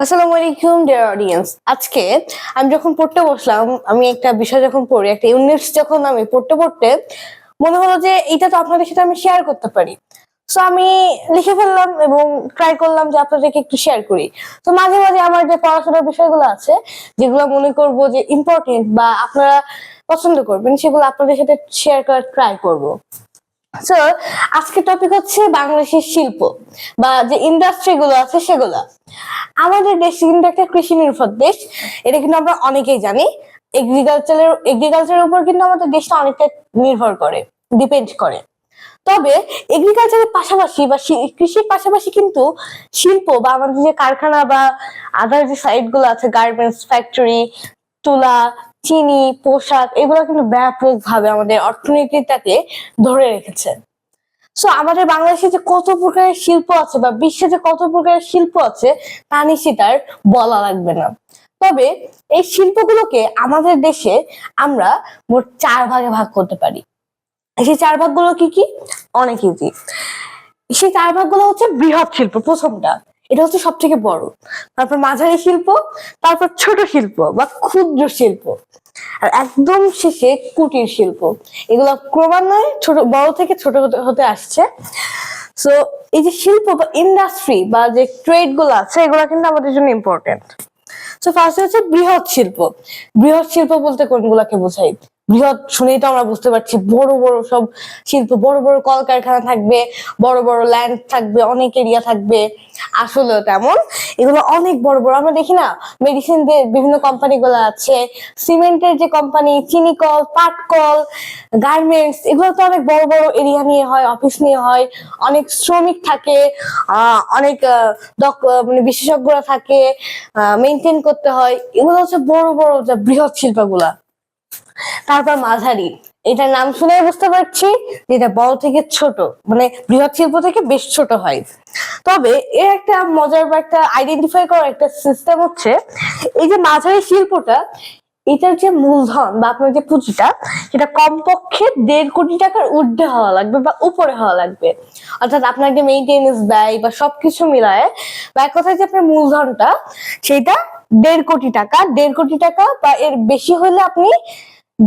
আসসালামু আলাইকুম dear audience আজকে আমি যখন পড়তে বসলাম, আমি একটা বিষয় যখন পড়ি, একটা ইউনিটস যখন আমি পড়তে পড়তে, মনে হলো যে এটা তো আপনাদের সাথে আমি শেয়ার করতে পারি। সো আমি লিখে ফেললাম এবং ট্রাই করলাম যে আপনাদেরকে একটু শেয়ার করি। তো মাঝে মাঝে আমার যে পড়াশোনার বিষয়গুলো আছে, যেগুলো মনে করব যে ইম্পর্টেন্ট বা আপনারা পছন্দ করবেন, সেগুলো আপনাদের সাথে শেয়ার করার ট্রাই করব। সো আজকের টপিক হচ্ছে বাংলাদেশের শিল্প বা যে ইন্ডাস্ট্রি গুলো আছে, সেগুলো। আমাদের দেশ কিন্তু একটা কৃষি নির্ভর দেশ। এটা কিন্তু আমরা অনেকেই জানি। এগ্রিকালচারের এগ্রিকালচারের উপর কিন্তু আমাদের দেশটা অনেকটা নির্ভর করে ডিপেন্ড করে। তবে এগ্রিকালচারের পাশাপাশি বা কৃষির পাশাপাশি কিন্তু শিল্প বা আমাদের যে কারখানা বা আদার যে সাইটগুলো আছে গার্মেন্টস ফ্যাক্টরি তুলা, চিনি, পোশাক, এগুলো কিন্তু ব্যাপকভাবে আমাদের অর্থনীতিটাকে ধরে রেখেছে। সো আমাদের বাংলাদেশে যে কত প্রকারের শিল্প আছে বা বিশ্বে যে কত প্রকারের শিল্প আছে, তা নিশ্চিত আর বলা লাগবে না। তবে এই শিল্পগুলোকে আমাদের দেশে আমরা মোট চার ভাগে ভাগ করতে পারি। সেই চার ভাগগুলো কি কি? অনেক ইজি সেই চার ভাগগুলো হচ্ছে বৃহৎ শিল্প প্রথমটা। এটা হচ্ছে সব থেকে বড়। তারপর মাঝারি শিল্প, তারপর ছোট শিল্প বা ক্ষুদ্র শিল্প। আর একদম শেষে কুটির শিল্প। এগুলো ক্রমান্বয়ে ছোট, বড় থেকে ছোট হতে আসছে। সো এই যে শিল্প বা ইন্ডাস্ট্রি বা যে ট্রেডগুলো আছে, এগুলো কিন্তু আমাদের জন্য ইম্পর্টেন্ট সো ফার্স্ট হচ্ছে বৃহৎ শিল্প। বৃহৎ শিল্প বলতে কোনগুলাকে বোঝাই? বৃহৎ শুনেই তো আমরা বুঝতে পারছি, বড় বড় সব শিল্প, বড় বড় কলকারখানা থাকবে, বড় বড় ল্যান্ড থাকবে, অনেক এরিয়া থাকবে। আসলে তেমন। এগুলো অনেক বড় বড়। আমরা দেখি না মেডিসিন দিয়ে বিভিন্ন কোম্পানি গুলো আছে। সিমেন্টের যে কোম্পানি চিনি কল পাট কল গার্মেন্টস এগুলো তো অনেক বড় বড় এরিয়া নিয়ে হয় অফিস নিয়ে হয়। অনেক শ্রমিক থাকে অনেক মানে বিশেষজ্ঞরা থাকে মেনটেন করতে হয়। এগুলো হচ্ছে বড় বড় যে বৃহৎ শিল্পগুলা। তারপর মাঝারি। এটার নাম শুনে বুঝতে পারছি যে এটা বড় থেকে ছোট মানে বৃহৎ শিল্প থেকে বেশ ছোট হয়। তবে এর একটা মজার বা একটা আইডেন্টিফাই করার একটা সিস্টেম হচ্ছে, এই যে মাঝারি শিল্পটা, এটার যে মূলধন বা আপনার যে পুঁজিটা, সেটা কমপক্ষে দেড় কোটি টাকার ঊর্ধ্বে হওয়া লাগবে বা উপরে হওয়া লাগবে। অর্থাৎ আপনার যে মেইনটেনেন্স ব্যয় বা সবকিছু মিলায়, বা এক কথায় যে আপনার মূলধনটা, সেটা দেড় কোটি টাকা, দেড় কোটি টাকা বা এর বেশি হলে আপনি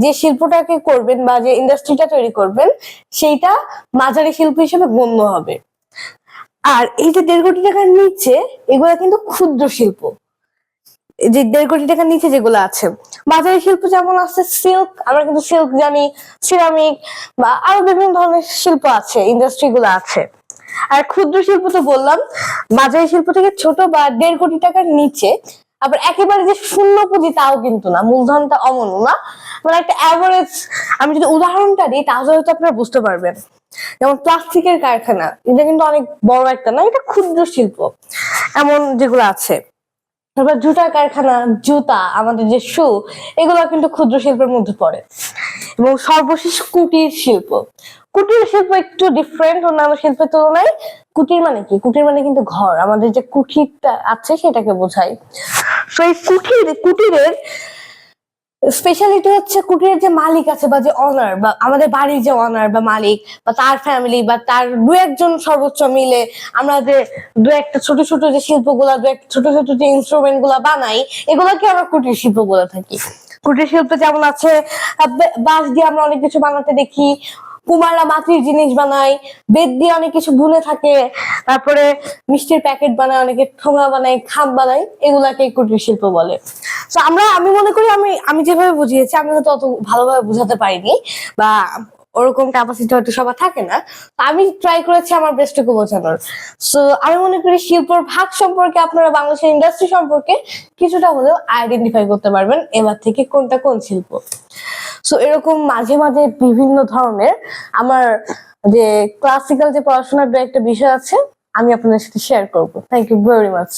যে শিল্পটাকে করবেন বা যে ইন্ডাস্ট্রিটা তৈরি করবেন, সেইটা মাঝারি শিল্প হিসেবে গণ্য হবে। আর এই যে দেড় কোটি টাকার নিচে, এগুলা কিন্তু ক্ষুদ্র শিল্প। যে দেড় কোটি টাকার নিচে যেগুলো আছে, মাঝারি শিল্প যেমন আছে সিল্ক আমরা কিন্তু সিল্ক জানি সিরামিক বা আরও বিভিন্ন ধরনের শিল্প আছে ইন্ডাস্ট্রি গুলো আছে। আর ক্ষুদ্র শিল্প তো বললাম, মাঝারি শিল্প থেকে ছোট বা দেড় কোটি টাকার নিচে আবার একেবারে যে শূন্য পুঁজি তাও কিন্তু না, মূলধনটা অমন না। মানে একটা অ্যাভারেজ আমি যদি উদাহরণটা দিই, তাহলে হয়তো আপনারা বুঝতে পারবেন। যেমন প্লাস্টিকের কারখানা, এটা কিন্তু অনেক বড় একটা না, এটা ক্ষুদ্র শিল্প। এমন যেগুলো আছে। তারপর জুতা কারখানা, জুতা, আমাদের যে শু এগুলো কিন্তু ক্ষুদ্র শিল্পের মধ্যে পড়ে। এবং সর্বশেষ কুটির শিল্প। কুটির শিল্প একটু ডিফারেন্ট অন্যান্য শিল্পের তুলনায় কুটির মানে কি? কুটির মানে কিন্তু ঘর। আমাদের যে কুটিরটা আছে সেটাকে বোঝায় তো এই কুঠির, কুটিরের স্পেশালিটি হচ্ছে কুটিরের যে মালিক আছে বা যে অনার বা আমাদের বাড়ির যে অনার বা মালিক বা তার ফ্যামিলি বা তার দু একজন সর্বোচ্চ মিলে আমরা যে দু একটা ছোট ছোট যে শিল্পগুলা, দু একটা ছোট ছোট যে ইনস্ট্রুমেন্টগুলা বানাই, এগুলোকে আমরা কুটির শিল্প বলে থাকি। কুটির শিল্প যেমন আছে বাঁশ দিয়ে আমরা অনেক কিছু বানাতে দেখি, কুমাররা মাটির জিনিস বানায় বেদ দিয়ে অনেক কিছু বুনে থাকে, তারপরে মিষ্টির প্যাকেট বানায়, অনেকে ঠোঙা বানায়, খাম বানায় এগুলাকে কুটির শিল্প বলে। তো আমরা, আমি মনে করি আমি আমি যেভাবে বুঝিয়েছি, আমি হয়তো অত ভালোভাবে বুঝাতে পারিনি, বা ওরকম ক্যাপাসিটি হয়তো সবার থাকে না। তো আমি ট্রাই করেছি আমার বেস্টটুকু বোঝানোর। সো আমি মনে করি শিল্পর ভাগ সম্পর্কে আপনারা বাংলাদেশের ইন্ডাস্ট্রি সম্পর্কে কিছুটা হলেও আইডেন্টিফাই করতে পারবেন এবার থেকে কোনটা কোন শিল্প। সো এরকম মাঝে মাঝে বিভিন্ন ধরনের আমার যে ক্লাসিক্যাল যে পড়াশোনার একটা বিষয় আছে, আমি আপনাদের সাথে শেয়ার করব। Thank you very much